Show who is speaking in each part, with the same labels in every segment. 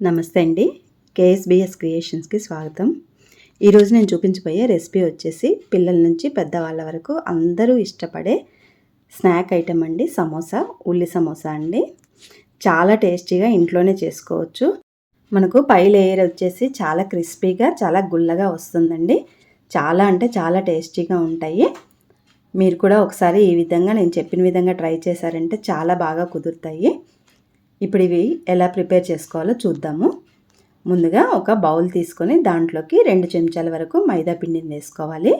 Speaker 1: నమస్తే అండి. కేఎస్బిఎస్ క్రియేషన్స్కి స్వాగతం. ఈరోజు నేను చూపించబోయే రెసిపీ వచ్చేసి పిల్లల నుంచి పెద్దవాళ్ళ వరకు అందరూ ఇష్టపడే స్నాక్ ఐటెం అండి. సమోసా ఉల్లి సమోసా అండి. చాలా టేస్టీగా ఇంట్లోనే చేసుకోవచ్చు. మనకు పై లేయర్ వచ్చేసి చాలా క్రిస్పీగా చాలా గుల్లగా వస్తుందండి. చాలా అంటే చాలా టేస్టీగా ఉంటాయి. మీరు కూడా ఒకసారి ఈ విధంగా నేను చెప్పిన విధంగా ట్రై చేశారంటే చాలా బాగా కుదురుతాయి. ఇప్పుడు ఇవి ఎలా ప్రిపేర్ చేసుకోవాలో చూద్దాము. ముందుగా ఒక బౌల్ తీసుకొని దాంట్లోకి రెండు చెంచాల వరకు మైదా పిండిని వేసుకోవాలి.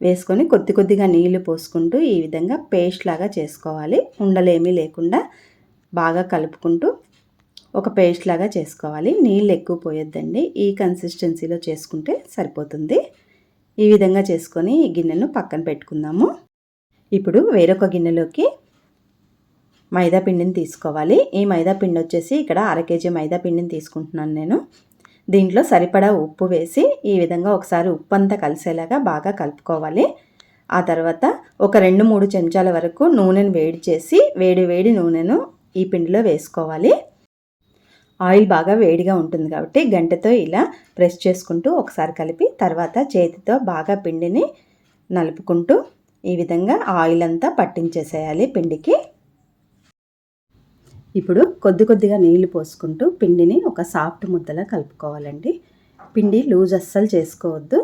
Speaker 1: వేసుకొని కొద్ది కొద్దిగా నీళ్ళు పోసుకుంటూ ఈ విధంగా పేస్ట్ లాగా చేసుకోవాలి. ఉండలేమీ లేకుండా బాగా కలుపుకుంటూ ఒక పేస్ట్ లాగా చేసుకోవాలి. నీళ్ళు ఎక్కువ పోయొద్దండి. ఈ కన్సిస్టెన్సీలో చేసుకుంటే సరిపోతుంది. ఈ విధంగా చేసుకొని ఈ గిన్నెను పక్కన పెట్టుకుందాము. ఇప్పుడు వేరొక గిన్నెలోకి మైదా పిండిని తీసుకోవాలి. ఈ మైదా పిండి వచ్చేసి ఇక్కడ అర కేజీ మైదా పిండిని తీసుకుంటున్నాను నేను. దీంట్లో సరిపడా ఉప్పు వేసి ఈ విధంగా ఒకసారి ఉప్పు అంతా కలిసేలాగా బాగా కలుపుకోవాలి. ఆ తర్వాత ఒక రెండు మూడు చెంచాల వరకు నూనెను వేడి చేసి వేడి వేడి నూనెను ఈ పిండిలో వేసుకోవాలి. ఆయిల్ బాగా వేడిగా ఉంటుంది కాబట్టి గంటతో ఇలా ప్రెస్ చేసుకుంటూ ఒకసారి కలిపి తర్వాత చేతితో బాగా పిండిని నలుపుకుంటూ ఈ విధంగా ఆయిల్ అంతా పట్టించేసేయాలి పిండికి. ఇప్పుడు కొద్ది కొద్దిగా నీళ్ళు పోసుకుంటూ పిండిని ఒక సాఫ్ట్ ముద్దలా కలుపుకోవాలండి. పిండి లూజ్ అస్సలు చేసుకోవద్దు.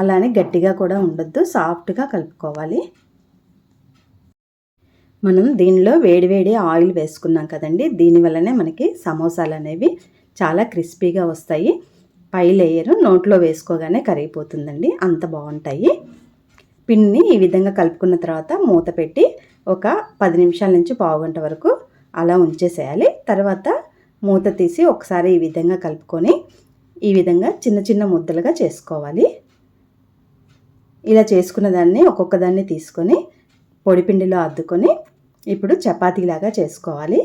Speaker 1: అలానే గట్టిగా కూడా ఉండొద్దు సాఫ్ట్గా కలుపుకోవాలి. మనం దీనిలో వేడివేడి ఆయిల్ వేసుకున్నాం కదండి. దీనివల్లనే మనకి సమోసాలు అనేవి చాలా క్రిస్పీగా వస్తాయి. పై లేయరు నోట్లో వేసుకోగానే కరిగిపోతుందండి అంత బాగుంటాయి. పిండిని ఈ విధంగా కలుపుకున్న తర్వాత మూత పెట్టి ఒక పది నిమిషాల నుంచి పావుగంట వరకు అలా ఉంచేసేయాలి. తర్వాత మూత తీసి ఒకసారి ఈ విధంగా కలుపుకొని ఈ విధంగా చిన్న చిన్న ముద్దలుగా చేసుకోవాలి. ఇలా చేసుకున్న దాన్ని ఒక్కొక్క దాన్ని తీసుకొని పొడిపిండిలో అద్దుకొని ఇప్పుడు చపాతీలాగా చేసుకోవాలి.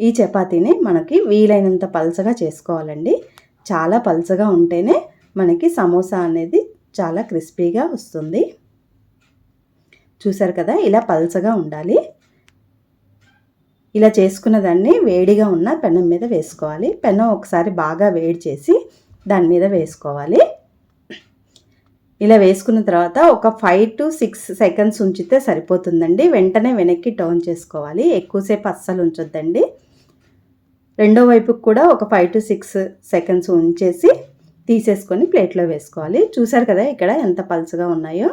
Speaker 1: ఈ చపాతీని మనకి వీలైనంత పలసగా చేసుకోవాలండి. చాలా పలసగా ఉంటేనే మనకి సమోసా అనేది చాలా క్రిస్పీగా వస్తుంది. చూసారు కదా ఇలా పల్చగా ఉండాలి. ఇలా చేసుకున్న దాన్ని వేడిగా ఉన్న పెనం మీద వేసుకోవాలి. పెనం ఒకసారి బాగా వేడి చేసి దాని మీద వేసుకోవాలి. ఇలా వేసుకున్న తర్వాత ఒక ఫైవ్ టు సిక్స్ సెకండ్స్ ఉంచితే సరిపోతుందండి. వెంటనే వెనక్కి టర్న్ చేసుకోవాలి. ఎక్కువసేపు అస్సలు ఉంచొద్దండి. రెండో వైపుకి కూడా ఒక ఫైవ్ టు సిక్స్ సెకండ్స్ ఉంచేసి తీసేసుకొని ప్లేట్లో వేసుకోవాలి. చూసారు కదా ఇక్కడ ఎంత పల్చగా ఉన్నాయో.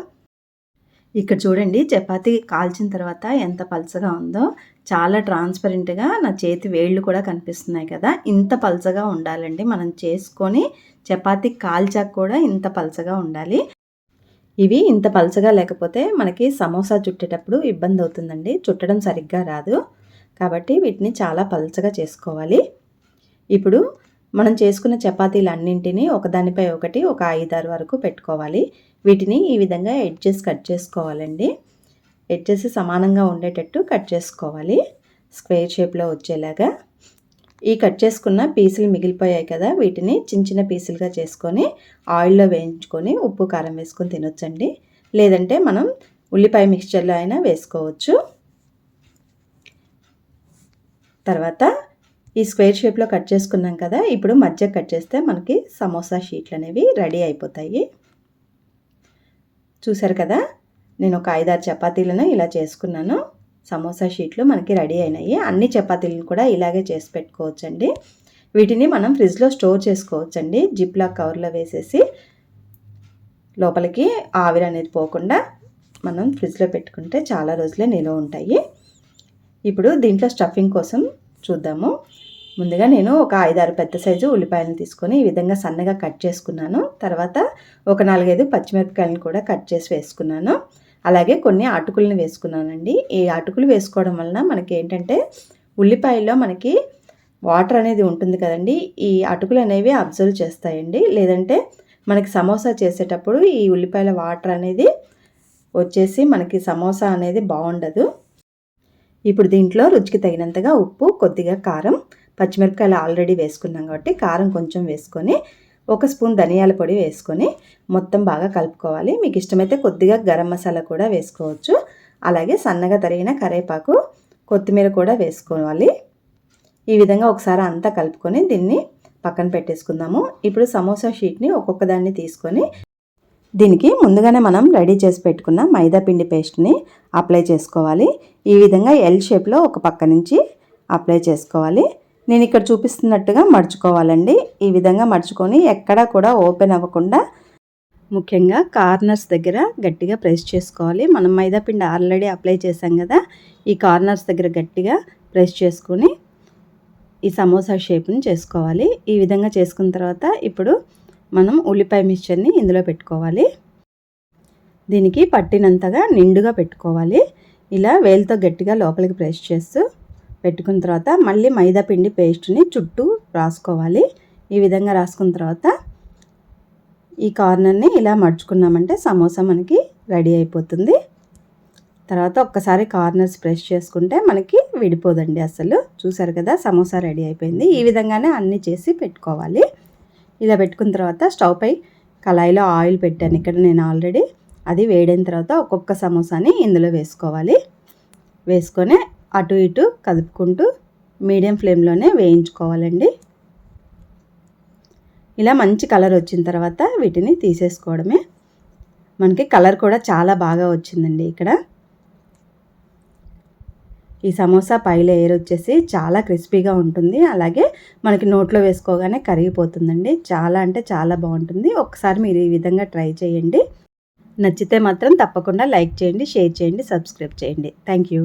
Speaker 1: ఇక్కడ చూడండి చపాతి కాల్చిన తర్వాత ఎంత పలసగా ఉందో చాలా ట్రాన్స్పరెంట్గా నా చేతి వేళ్ళు కూడా కనిపిస్తున్నాయి కదా. ఇంత పలసగా ఉండాలండి. మనం చేసుకొని చపాతి కాల్చాక కూడా ఇంత పలసగా ఉండాలి. ఇవి ఇంత పలసగా లేకపోతే మనకి సమోసా చుట్టేటప్పుడు ఇబ్బంది అవుతుందండి. చుట్టడం సరిగ్గా రాదు. కాబట్టి వీటిని చాలా పలచగా చేసుకోవాలి. ఇప్పుడు మనం చేసుకున్న చపాతీలు అన్నింటినీ ఒకదానిపై ఒకటి ఒక ఐదారు వరకు పెట్టుకోవాలి. వీటిని ఈ విధంగా ఎడ్జెస్ కట్ చేసుకోవాలండి. ఎడ్జెస్ సమానంగా ఉండేటట్టు కట్ చేసుకోవాలి. స్క్వేర్ షేప్లో వచ్చేలాగా. ఈ కట్ చేసుకున్న పీసులు మిగిలిపోయాయి కదా వీటిని చిన్న చిన్న పీసులుగా చేసుకొని ఆయిల్లో వేయించుకొని ఉప్పు కారం వేసుకొని తినొచ్చండి. లేదంటే మనం ఉల్లిపాయ మిక్స్చర్లో అయినా వేసుకోవచ్చు. తర్వాత ఈ స్క్వేర్ షేప్లో కట్ చేసుకున్నాం కదా ఇప్పుడు మధ్య కట్ చేస్తే మనకి సమోసా షీట్లు అనేవి రెడీ అయిపోతాయి. చూసారు కదా నేను ఒక ఐదారు చపాతీలను ఇలా చేసుకున్నాను. సమోసా షీట్లు మనకి రెడీ అయినాయి. అన్ని చపాతీలను కూడా ఇలాగే చేసి పెట్టుకోవచ్చండి. వీటిని మనం ఫ్రిడ్జ్లో స్టోర్ చేసుకోవచ్చండి. జిప్లా కవర్లో వేసేసి లోపలికి ఆవిరి అనేది పోకుండా మనం ఫ్రిడ్జ్లో పెట్టుకుంటే చాలా రోజులే నిల్వ ఉంటాయి. ఇప్పుడు దీంట్లో స్టఫింగ్ కోసం చూద్దాము. ముందుగా నేను ఒక ఐదారు పెద్ద సైజు ఉల్లిపాయలను తీసుకొని ఈ విధంగా సన్నగా కట్ చేసుకున్నాను. తర్వాత ఒక నాలుగైదు పచ్చిమిరపకాయలను కూడా కట్ చేసి వేసుకున్నాను. అలాగే కొన్ని అటుకులను వేసుకున్నానండి. ఈ అటుకులు వేసుకోవడం వలన మనకి ఏంటంటే ఉల్లిపాయల్లో మనకి వాటర్ అనేది ఉంటుంది కదండి. ఈ అటుకులు అనేవి అబ్జర్వ్ చేస్తాయండి. లేదంటే మనకి సమోసా చేసేటప్పుడు ఈ ఉల్లిపాయల వాటర్ అనేది వచ్చేసి మనకి సమోసా అనేది బాగుండదు. ఇప్పుడు దీంట్లో రుచికి తగినంతగా ఉప్పు కొద్దిగా కారం పచ్చిమిరపకాయలు ఆల్రెడీ వేసుకున్నాం కాబట్టి కారం కొంచెం వేసుకొని ఒక స్పూన్ ధనియాల పొడి వేసుకొని మొత్తం బాగా కలుపుకోవాలి. మీకు ఇష్టమైతే కొద్దిగా గరం మసాలా కూడా వేసుకోవచ్చు. అలాగే సన్నగా తరిగిన కరేపాకు కొత్తిమీర కూడా వేసుకోవాలి. ఈ విధంగా ఒకసారి అంతా కలుపుకొని దీన్ని పక్కన పెట్టేసుకుందాము. ఇప్పుడు సమోసా షీట్ని ఒక్కొక్క దాన్ని తీసుకొని దీనికి ముందుగానే మనం రెడీ చేసి పెట్టుకున్న మైదా పిండి పేస్ట్ని అప్లై చేసుకోవాలి. ఈ విధంగా ఎల్ షేప్లో ఒక పక్క నుంచి అప్లై చేసుకోవాలి. నేను ఇక్కడ చూపిస్తున్నట్టుగా మడుచుకోవాలండి. ఈ విధంగా మడుచుకొని ఎక్కడా కూడా ఓపెన్ అవ్వకుండా ముఖ్యంగా కార్నర్స్ దగ్గర గట్టిగా ప్రెస్ చేసుకోవాలి. మనం మైదా పిండి ఆల్రెడీ అప్లై చేసాం కదా ఈ కార్నర్స్ దగ్గర గట్టిగా ప్రెస్ చేసుకొని ఈ సమోసా షేప్ని చేసుకోవాలి. ఈ విధంగా చేసుకున్న తర్వాత ఇప్పుడు మనం ఉల్లిపాయ మిక్చర్ని ఇందులో పెట్టుకోవాలి. దీనికి పట్టినంతగా నిండుగా పెట్టుకోవాలి. ఇలా వేలుతో గట్టిగా లోపలికి ప్రెస్ చేస్తూ పెట్టుకున్న తర్వాత మళ్ళీ మైదా పిండి పేస్ట్ని చుట్టూ రాసుకోవాలి. ఈ విధంగా రాసుకున్న తర్వాత ఈ కార్నర్ని ఇలా మడుచుకున్నామంటే సమోసా మనకి రెడీ అయిపోతుంది. తర్వాత ఒక్కసారి కార్నర్స్ ప్రెస్ చేసుకుంటే మనకి విడిపోదండి అసలు. చూసారు కదా సమోసా రెడీ అయిపోయింది. ఈ విధంగానే అన్నీ చేసి పెట్టుకోవాలి. ఇలా పెట్టుకున్న తర్వాత స్టవ్ పై కళాయిలో ఆయిల్ పెట్టాను. ఇక్కడ నేను ఆల్రెడీ అది వేడైన తర్వాత ఒక్కొక్క సమోసాని ఇందులో వేసుకోవాలి. వేసుకొని అటు ఇటు కదుపుకుంటూ మీడియం ఫ్లేమ్లోనే వేయించుకోవాలండి. ఇలా మంచి కలర్ వచ్చిన తర్వాత వీటిని తీసేసుకోవడమే. మనకి కలర్ కూడా చాలా బాగా వచ్చిందండి ఇక్కడ. ఈ సమోసా పై లేయర్ వచ్చేసి చాలా క్రిస్పీగా ఉంటుంది. అలాగే మనకి నోట్లో వేసుకోగానే కరిగిపోతుందండి. చాలా అంటే చాలా బాగుంటుంది. ఒకసారి మీరు ఈ విధంగా ట్రై చేయండి. నచ్చితే మాత్రం తప్పకుండా లైక్ చేయండి షేర్ చేయండి సబ్స్క్రైబ్ చేయండి. Thank you.